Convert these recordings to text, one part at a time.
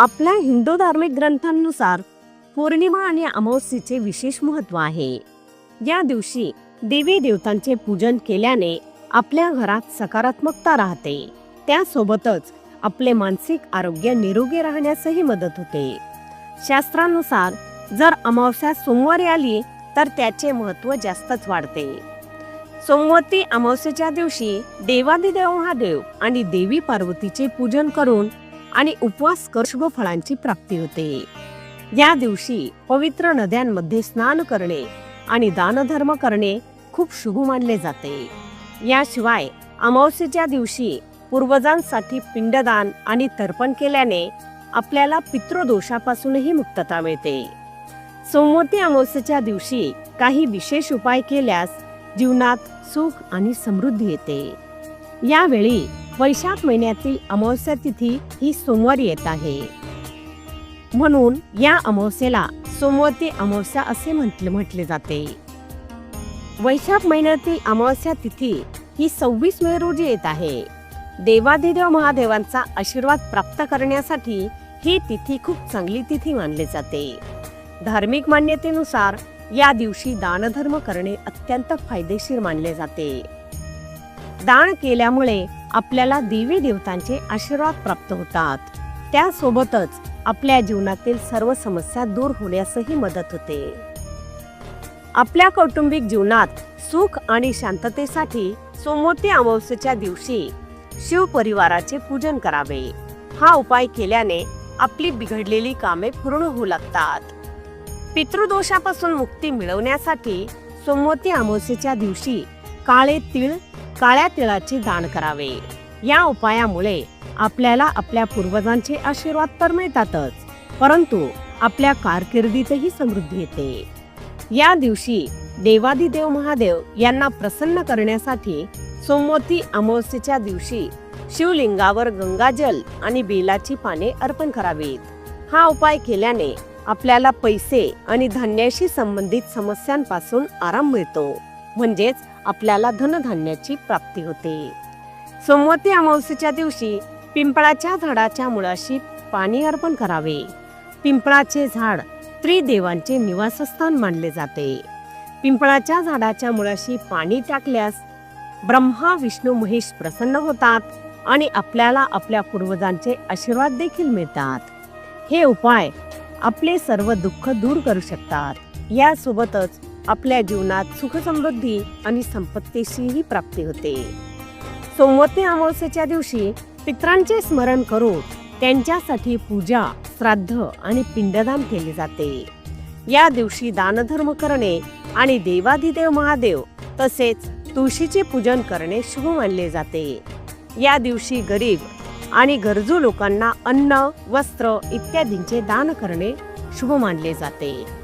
आपल्या हिंदू धार्मिक ग्रंथांनुसार पौर्णिमा आणि अमावस्येचे विशेष महत्त्व आहे. या दिवशी देवी देवतांचे पूजन केल्याने आपल्या घरात सकारात्मकता राहते. त्यासोबतच आपले मानसिक आरोग्य निरोगी राहण्यासही मदत होते. शास्त्रानुसार जर अमावस्या सोमवारी आली तर त्याचे महत्त्व जास्तच वाढते. सोमवती अमावस्येच्या दिवशी देवादिदेव महादेव आणि देवी पार्वतीचे पूजन करून आणि उपवास कर शुभ फळांची प्राप्ती होते. या दिवशी पवित्र नद्यांमध्ये स्नान करणे आणि दानधर्म करणे खूप शुभ मानले जाते. याशिवाय अमावस्येच्या दिवशी पूर्वजांसाठी पिंडदान आणि तर्पण केल्याने आपल्याला पितृदोषापासूनही मुक्तता मिळते. सोमवती अमावस्येच्या दिवशी काही विशेष उपाय केल्यास जीवनात सुख आणि समृद्धी येते. यावेळी वैशाख महिन्यातील अमावस्या तिथी ही सोमवारी येत आहे. म्हणून या अमावस्येला सोमवती अमावस्या असे म्हटले म्हटले जाते. वैशाख महिन्यातील अमावस्या तिथी ही सव्वीस मे रोजी येत आहे. देवाधिदेव महादेवांचा आशीर्वाद प्राप्त करण्यासाठी ही तिथी खूप चांगली तिथी मानली जाते. धार्मिक मान्यतेनुसार या दिवशी दानधर्म करणे अत्यंत फायदेशीर मानले जाते. दान केल्यामुळे आपल्याला देवी देवतांचे आशीर्वाद प्राप्त होतात. त्यासोबतच आपल्या जीवनातील सर्व समस्या दूर होण्यासही मदत होते. आपल्या कौटुंबिक जीवनात सुख आणि शांततेसाठी सोमवती अमावस्येच्या दिवशी शिव परिवाराचे पूजन करावे. हा उपाय केल्याने आपली बिघडलेली कामे पूर्ण होऊ लागतात. पितृदोषापासून मुक्ती मिळवण्यासाठी सोमवती अमावस्येच्या दिवशी काळे तीळ काळ्या तिळाचे दान करावे. या उपायामुळे आपल्याला आपल्या पूर्वजांचे आशीर्वाद तर मिळतातच परंतु आपल्या कारकिर्दीतही समृद्धी येते. या दिवशी देवादिदेव महादेव यांना प्रसन्न करण्यासाठी सोमवती अमावस्येच्या दिवशी शिवलिंगावर गंगाजल आणि बेलाची पाने अर्पण करावीत. हा उपाय केल्याने आपल्याला पैसे आणि धान्याशी संबंधित समस्यांपासून आराम मिळतो. म्हणजेच आपल्याला धनधान्याची प्राप्ती होते. सोमवती अमावस्येच्या दिवशी पिंपळाच्या झाडाच्या मुळाशी पाणी अर्पण करावे. पिंपळाचे झाड त्रिदेवांचे निवासस्थान मानले जाते. पिंपळाच्या झाडाच्या मुळाशी पाणी टाकल्यास ब्रह्मा विष्णू महेश प्रसन्न होतात आणि आपल्याला आपल्या पूर्वजांचे आशीर्वाद देखील मिळतात. हे उपाय आपले सर्व दुःख दूर करू शकतात. यासोबतच आपल्या जीवनात सुखसमृद्धी आणि संपत्तीचीही प्राप्ती होते. सोमवती अमावस्येच्या दिवशी पित्रांचे स्मरण करून त्यांच्यासाठी पूजा श्राद्ध आणि पिंडदान केले जाते. या दिवशी दानधर्म करणे आणि देवाधिदेव महादेव तसेच तुळशीचे पूजन करणे शुभ मानले जाते. या दिवशी गरीब आणि गरजू लोकांना अन्न वस्त्र इत्यादींचे दान करणे शुभ मानले जाते.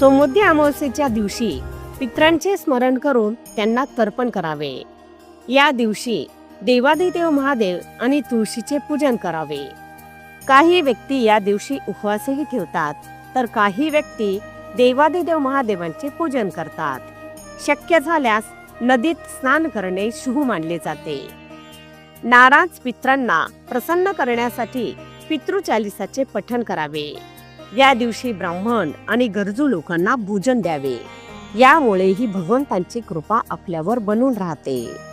सोमवती अमावस्येच्या दिवशी पित्रांचे स्मरण करून त्यांना तर्पण करावे. या दिवशी देवादिदेव महादेव आणि तुळशीचे पूजन करावे. काही व्यक्ती या दिवशी उपवासही ठेवतात तर काही व्यक्ती देवादिदेव महादेवांचे पूजन करतात. शक्य झाल्यास नदीत स्नान करणे शुभ मानले जाते. नाराज पित्रांना प्रसन्न करण्यासाठी पितृचालिसाचे पठण करावे. या दिवशी ब्राह्मण आणि गरजू लोकांना भोजन द्यावे. यामुळे ही भगवंतांची कृपा आपल्यावर बनून राहते.